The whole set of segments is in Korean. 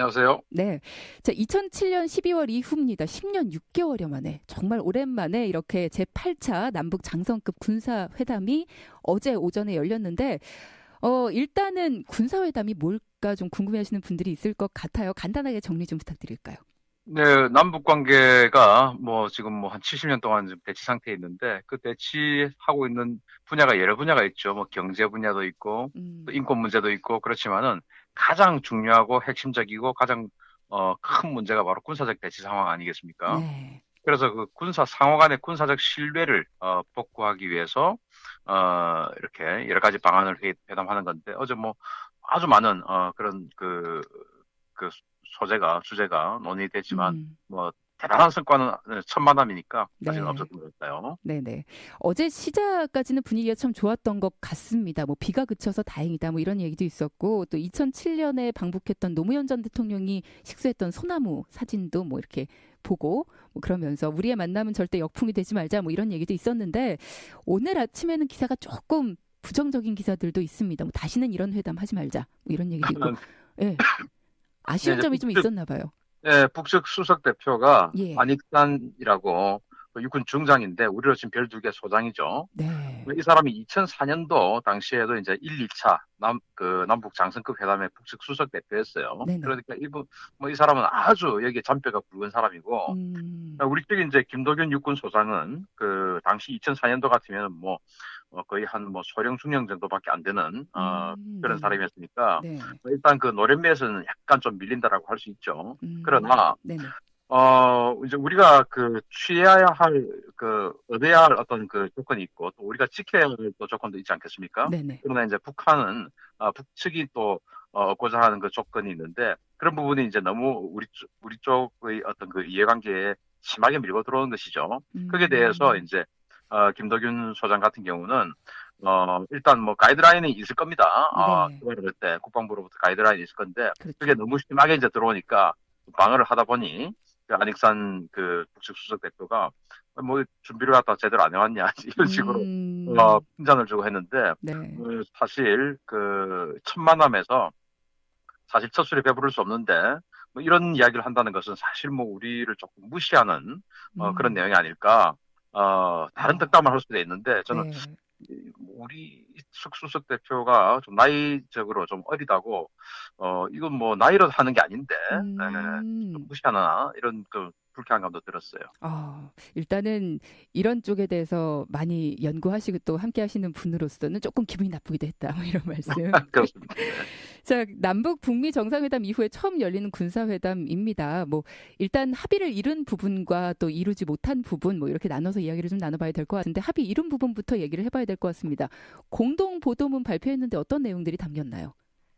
안녕하세요. 네. 자, 2007년 12월 이후입니다. 10년 6개월여 만에 정말 오랜만에 이렇게 제8차 남북 장성급 군사회담이 어제 오전에 열렸는데 어, 일단은 군사회담이 뭘까 좀 궁금해 하시는 분들이 있을 것 같아요. 간단하게 정리 좀 부탁드릴까요? 네, 남북 관계가 뭐 지금 뭐 한 70년 동안 좀 대치 상태에 있는데 그 대치하고 있는 분야가 여러 분야가 있죠. 뭐 경제 분야도 있고 음, 또 인권 문제도 있고 그렇지만은 가장 중요하고 핵심적이고 가장 어, 큰 문제가 바로 군사적 대치 상황 아니겠습니까? 네. 그래서 그 군사 상호 간의 군사적 신뢰를 어, 복구하기 위해서 어, 이렇게 여러 가지 방안을 회, 회담하는 건데 어제 뭐 아주 많은 어, 그런 그, 그 소재가 주제가 논의됐지만 음, 뭐 대단한 성과는 첫 만남이니까 사실 네. 없었던 것 같아요. 네네. 어제 시작까지는 분위기가 참 좋았던 것 같습니다. 뭐 비가 그쳐서 다행이다. 뭐 이런 얘기도 있었고 또 2007년에 방북했던 노무현 전 대통령이 식수했던 소나무 사진도 뭐 이렇게 보고 뭐 그러면서 우리의 만남은 절대 역풍이 되지 말자 뭐 이런 얘기도 있었는데 오늘 아침에는 기사가 조금 부정적인 기사들도 있습니다. 뭐 다시는 이런 회담 하지 말자. 뭐 이런 얘기도 있고. 예. 아쉬운 네, 점이 좀 북측- 있었나 봐요. 예, 북측 수석 대표가 예. 안익산이라고 그 육군 중장인데 우리로 지금 별 두 개 소장이죠. 네. 이 사람이 2004년도 당시에도 이제 1, 2차 남, 그 남북 장성급 회담의 북측 수석 대표였어요. 네네. 그러니까 이분, 뭐 이 사람은 아주 여기에 잔뼈가 굵은 사람이고, 음. 우리 쪽에 이제 김도균 육군 소장은 그 당시 2004년도 같으면 뭐, 어, 거의 한 뭐 소령 중령 정도밖에 안 되는, 어, 음, 그런 네. 사람이었으니까, 네. 뭐 일단 그 노련미에서는 약간 좀 밀린다라고 할 수 있죠. 음. 그러나, 네네. 어, 이제 우리가 그 취해야 할, 그, 얻어야 할 어떤 그 조건이 있고, 또 우리가 지켜야 할 또 조건도 있지 않겠습니까? 네네. 그러나 이제 북한은, 아, 북측이 또, 어, 얻고자 하는 그 조건이 있는데, 그런 부분이 이제 너무 우리, 쪽- 우리 쪽의 어떤 그 이해관계에 심하게 밀고 들어오는 것이죠. 거기에 대해서 음. 이제, 어, 김덕윤 소장 같은 경우는, 어, 일단 뭐 가이드라인이 있을 겁니다. 아, 네. 그럴 때 국방부로부터 가이드라인이 있을 건데, 그렇죠. 그게 너무 심하게 이제 들어오니까 방어를 하다 보니 그 안익산 그 북측 수석 대표가 뭐 준비를 갖다 제대로 안 해왔냐 이런 식으로 음, 어, 핀잔을 주고 했는데 네. 어, 사실 그첫 만남에서 사실 첫 술에 배부를 수 없는데 뭐 이런 이야기를 한다는 것은 사실 뭐 우리를 조금 무시하는 어, 그런 음, 내용이 아닐까 어, 다른 덕담을 할 수도 있는데 저는 네. 이- 우리 숙수석 대표가 좀 나이적으로 좀 어리다고 어 이건 뭐 나이로 하는 게 아닌데 네, 음, 좀 무시하나 이런 그 불쾌한 감도 들었어요. 아, 일단은 이런 쪽에 대해서 많이 연구하시고 또 함께 하시는 분으로서는 조금 기분이 나쁘기도 했다. 뭐 이런 말씀. 그렇습니다. 자, 남북 북미 정상회담 이후에 처음 열리는 군사회담입니다. 뭐 일단 합의를 이룬 부분과 또 이루지 못한 부분 뭐 이렇게 나눠서 이야기를 좀 나눠봐야 될 것 같은데 합의 이룬 부분부터 얘기를 해봐야 될 것 같습니다. 공동 보도문 발표했는데 어떤 내용들이 담겼나요?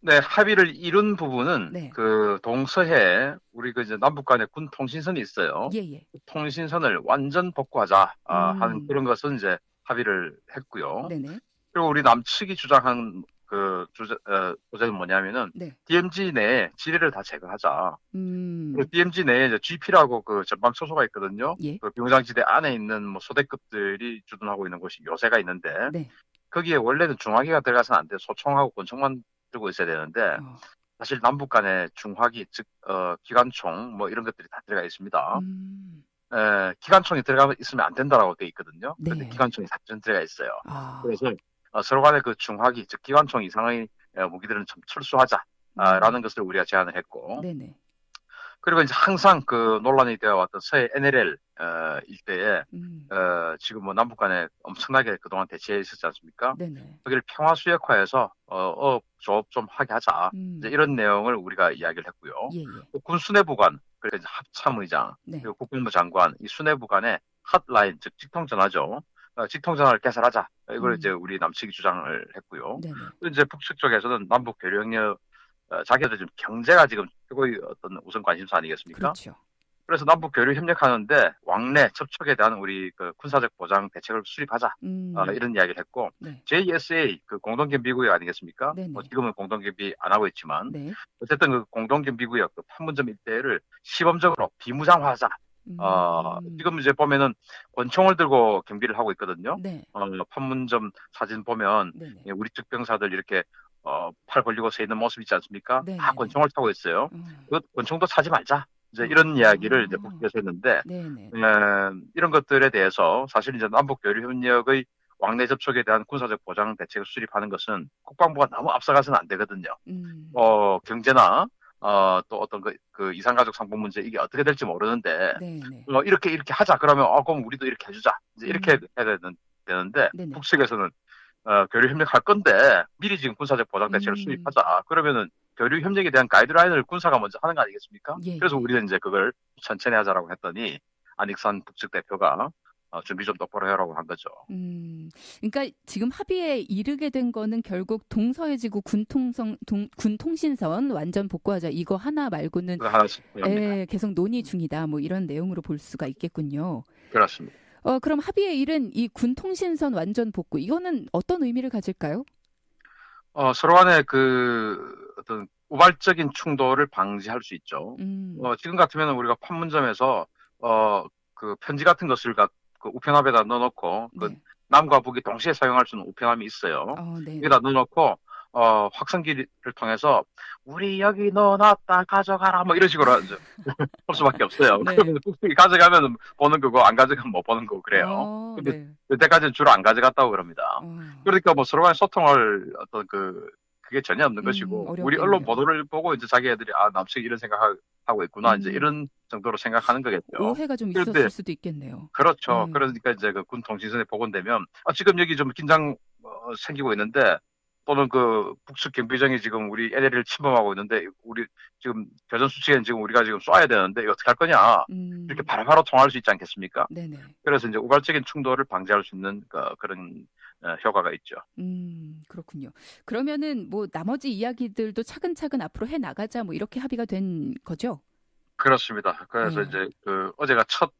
네, 합의를 이룬 부분은 네. 그 동서해 우리 그 이제 남북 간의 군 통신선이 있어요. 예, 예. 그 통신선을 완전 복구하자 아, 음. 하는 그런 것은 이제 합의를 했고요. 네네. 그리고 우리 남측이 주장한 그 주제 어, 주제는 뭐냐면은 네. DMZ 내에 지뢰를 다 제거하자. 음, 그리고 DMZ 내에 이제 GP라고 그 전방 초소가 있거든요. 예. 그 비무장지대 안에 있는 뭐 소대급들이 주둔하고 있는 곳이 요새가 있는데 네. 거기에 원래는 중화기가 들어가서는 안 돼. 소총하고 권총만 들고 있어야 되는데 어, 사실 남북 간에 중화기 즉 어, 기관총 뭐 이런 것들이 다 들어가 있습니다. 음, 에, 기관총이 들어가 있으면 안 된다라고 돼 있거든요. 네. 근데 기관총이 사실은 들어가 있어요. 아, 그래서 어, 서로 간의 그 중화기 즉 기관총 이상의 어, 무기들은 좀 철수하자라는 것을 우리가 제안을 했고 음. 네네. 그리고 이제 항상 그 논란이 되어 왔던 서해 NLL 어, 일대에 음, 어, 지금 뭐 남북 간에 엄청나게 그동안 대치해 있었지 않습니까? 네네. 거기를 평화 수역화해서 어, 어, 조업 좀 하게 하자. 음, 이제 이런 내용을 우리가 이야기를 했고요. 예, 예. 또군 수뇌부관, 그리고 합참의장, 네. 그리고 국방부 장관, 이 수뇌부관의 핫라인, 즉 직통 전화죠. 어, 직통전화를 개설하자. 이걸 음. 이제 우리 남측이 주장을 했고요. 네네. 또 이제 북측 쪽에서는 남북 교류 협력, 어, 자기들 지금 경제가 지금 최고의 어떤 우선 관심사 아니겠습니까? 그렇죠. 그래서 남북 교류 협력하는데 왕래 접촉에 대한 우리 그 군사적 보장 대책을 수립하자 음, 어, 이런 이야기를 했고 네. JSA 그 공동경비구역 아니겠습니까? 네네. 뭐 지금은 공동경비 안 하고 있지만 네. 어쨌든 그 공동경비구역 그 판문점 일대를 시범적으로 비무장화하자. 어, 음, 지금 이제 보면은 권총을 들고 경비를 하고 있거든요. 네. 어, 판문점 사진 보면 네네. 예, 우리 측 병사들 이렇게 어, 팔 벌리고 서 있는 모습 있지 않습니까? 네네. 다 권총을 타고 있어요. 어, 그 권총도 차지 말자. 이제 음. 이런 이야기를 이제 아. 북측에서 했는데 네네. 음, 이런 것들에 대해서 사실 이제 남북 교류 협력의 왕래 접촉에 대한 군사적 보장 대책을 수립하는 것은 국방부가 너무 앞서가서는 안 되거든요. 음. 어, 경제나 어, 또 어떤 그, 그 이산가족 상품 문제 이게 어떻게 될지 모르는데 네네. 어, 이렇게 이렇게 하자 그러면 어 그럼 우리도 이렇게 해주자 이제 이렇게 음. 해야 되는, 되는데 네네. 북측에서는 어, 교류 협력할 건데 미리 지금 군사적 보장 대책을 음. 수립하자 그러면은 교류 협력에 대한 가이드라인을 군사가 먼저 하는 거 아니겠습니까? 예, 그래서 예. 우리는 이제 그걸 천천히 하자라고 했더니 안익산 북측 대표가 어, 준비 좀 똑바로 해라고 한 거죠. 음, 그러니까 지금 합의에 이르게 된 거는 결국 동서해지구 군통성 동, 군통신선 완전 복구하자 이거 하나 말고는 합니다. 예, 계속 논의 중이다 뭐 이런 내용으로 볼 수가 있겠군요. 그렇습니다. 어, 그럼 합의에 이른 이 군통신선 완전 복구 이거는 어떤 의미를 가질까요? 어, 서로 간의 그 어떤 우발적인 충돌을 방지할 수 있죠. 음, 어, 지금 같으면 우리가 판문점에서 어, 그 편지 같은 것을 가, 그 우편함에다 넣어놓고 그 네. 남과 북이 동시에 사용할 수 있는 우편함이 있어요. 어, 네. 여기다 넣어놓고 어, 확성기를 통해서 우리 여기 넣어놨다 가져가라 뭐 이런 식으로 할 수밖에 없어요. 네. 가져가면 보는 거고 안 가져가면 못 보는 거고 그래요. 어, 근데 네. 그때까지는 주로 안 가져갔다고 그럽니다. 어, 그러니까 뭐 서로 간에 소통할 어떤 그 그게 전혀 없는 음, 것이고 어렵겠네요. 우리 언론 보도를 보고 이제 자기 애들이 아 남측이 이런 생각하고 있구나 이제 음. 이런 정도로 생각하는 거겠죠. 오해가 좀 그런데- 있었을 수도 있겠네요. 그렇죠. 음. 그러니까 이제 그 군 통신선에 복원되면 아, 지금 여기 좀 긴장 어, 생기고 있는데 또는 그 북측 경비정이 지금 우리 LL을 침범하고 있는데 우리 지금 교전 수칙에는 지금 우리가 지금 쏴야 되는데 이거 어떻게 할 거냐 음, 이렇게 바로바로 통할 수 있지 않겠습니까? 네네. 그래서 이제 우발적인 충돌을 방지할 수 있는 그, 어, 효과가 있죠. 음, 그렇군요. 그러면은 뭐 나머지 이야기들도 차근차근 앞으로 해 나가자 뭐 이렇게 합의가 된 거죠? 그렇습니다. 그래서 네. 이제 그 어제가 첫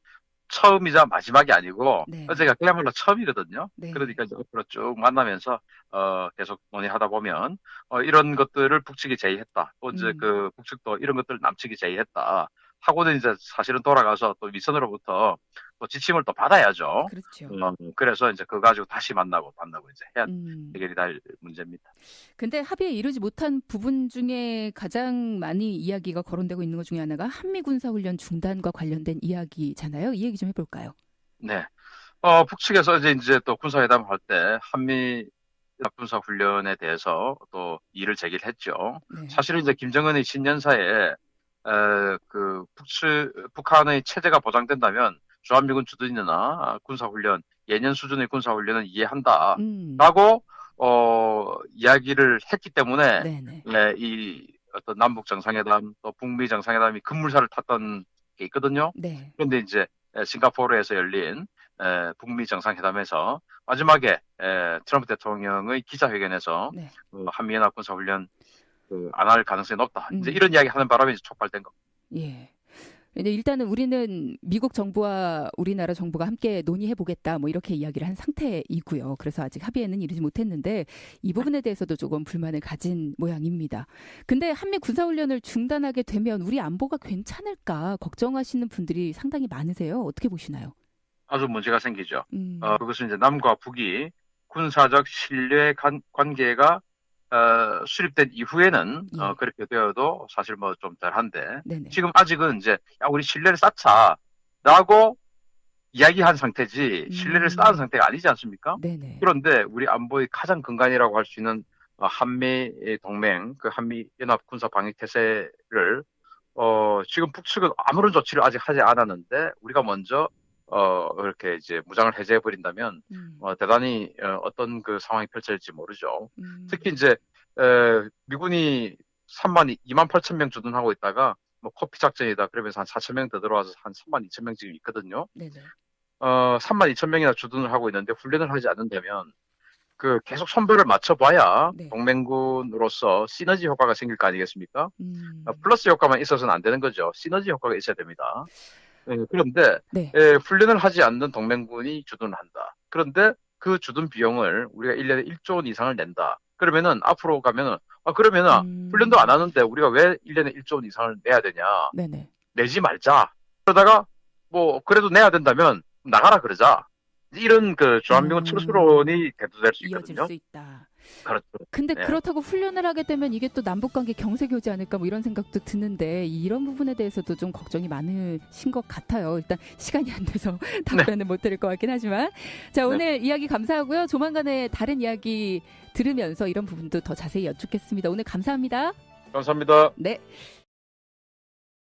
처음이자 마지막이 아니고 네. 어제가 그야말로 처음이거든요. 네. 그러니까 이제 앞으로 쭉 만나면서 어 계속 논의하다 보면 어 이런 것들을 북측이 제의했다. 또 이제 음. 그 북측도 이런 것들을 남측이 제의했다. 하고는 이제 사실은 돌아가서 또 윗선으로부터 또 지침을 또 받아야죠. 그렇죠. 어, 그래서 이제 그거 가지고 다시 만나고 만나고 이제 해야 음. 해결이 될 문제입니다. 근데 합의에 이르지 못한 부분 중에 가장 많이 이야기가 거론되고 있는 것 중에 하나가 한미 군사 훈련 중단과 관련된 이야기잖아요. 이 얘기 좀 해볼까요? 네. 어, 북측에서 이제, 이제 또 군사회담을 할때 한미 군사 훈련에 대해서 또 이의를 제기를 했죠. 네. 사실은 이제 김정은의 신년사에 에, 그 북측 북한의 체제가 보장된다면 주한미군 주둔이나 군사훈련 예년 수준의 군사훈련은 이해한다라고 음. 어, 이야기를 했기 때문에. 네, 이 어떤 남북 정상회담 또 북미 정상회담이 급물살을 탔던 게 있거든요. 네. 그런데 이제 에, 싱가포르에서 열린 에, 북미 정상회담에서 마지막에 에, 트럼프 대통령의 기자회견에서 네. 어, 한미연합 군사훈련 그, 안 할 가능성이 높다. 이제 음. 이런 이야기 하는 바람에 이제 촉발된 거. 예. 근데 일단은 우리는 미국 정부와 우리나라 정부가 함께 논의해 보겠다 뭐 이렇게 이야기를 한 상태이고요. 그래서 아직 합의에는 이르지 못했는데 이 부분에 대해서도 조금 불만을 가진 모양입니다. 근데 한미 군사 훈련을 중단하게 되면 우리 안보가 괜찮을까 걱정하시는 분들이 상당히 많으세요. 어떻게 보시나요? 아주 문제가 생기죠. 음. 어, 그것은 이제 남과 북이 군사적 신뢰 관, 관계가 어, 수립된 이후에는 예. 어, 그렇게 되어도 사실 뭐 좀 덜한데 네네. 지금 아직은 이제 야 우리 신뢰를 쌓자라고 이야기한 상태지 신뢰를 음. 쌓은 상태가 아니지 않습니까? 네네. 그런데 우리 안보의 가장 근간이라고 할 수 있는 어, 한미 동맹, 그 한미 연합 군사 방위 태세를 어, 지금 북측은 아무런 조치를 아직 하지 않았는데 우리가 먼저 어, 그렇게 이제 무장을 해제해 버린다면 음. 어, 대단히 어, 어떤 그 상황이 펼쳐질지 모르죠. 음. 특히 이제 에, 미군이 3만 2만 8천 명 주둔하고 있다가 뭐 커피 작전이다 그러면서 한 4천 명 더 들어와서 한 3만 2천 명 지금 있거든요. 네네. 어, 3만 2천 명이나 주둔을 하고 있는데 훈련을 하지 않는다면 그 계속 손발을 맞춰봐야 네. 동맹군으로서 시너지 효과가 생길 거 아니겠습니까? 음. 어, 플러스 효과만 있어서는 안 되는 거죠. 시너지 효과가 있어야 됩니다. 예, 그런데 네. 예, 훈련을 하지 않는 동맹군이 주둔을 한다. 그런데 그 주둔 비용을 우리가 1년에 1조 원 이상을 낸다. 그러면은 앞으로 가면은 아 그러면은 음. 훈련도 안 하는데 우리가 왜 1년에 1조 원 이상을 내야 되냐? 네네. 내지 말자. 그러다가 뭐 그래도 내야 된다면 나가라 그러자. 이런 그 주한미군 음. 철수론이 대두될 수 이어질 있거든요. 수 있다. 그렇죠. 근데 네. 그렇다고 훈련을 하게 되면 이게 또 남북 관계 경세 교제하니까 뭐 이런 생각도 드는데 이런 부분에 대해서도 좀 걱정이 많으신 것 같아요. 일단 시간이 안 돼서 답변을 못 드릴 것 같긴 하지만 자 오늘 이야기 감사하고요. 조만간에 다른 이야기 들으면서 이런 부분도 더 자세히 여쭙겠습니다. 오늘 감사합니다. 감사합니다. 네.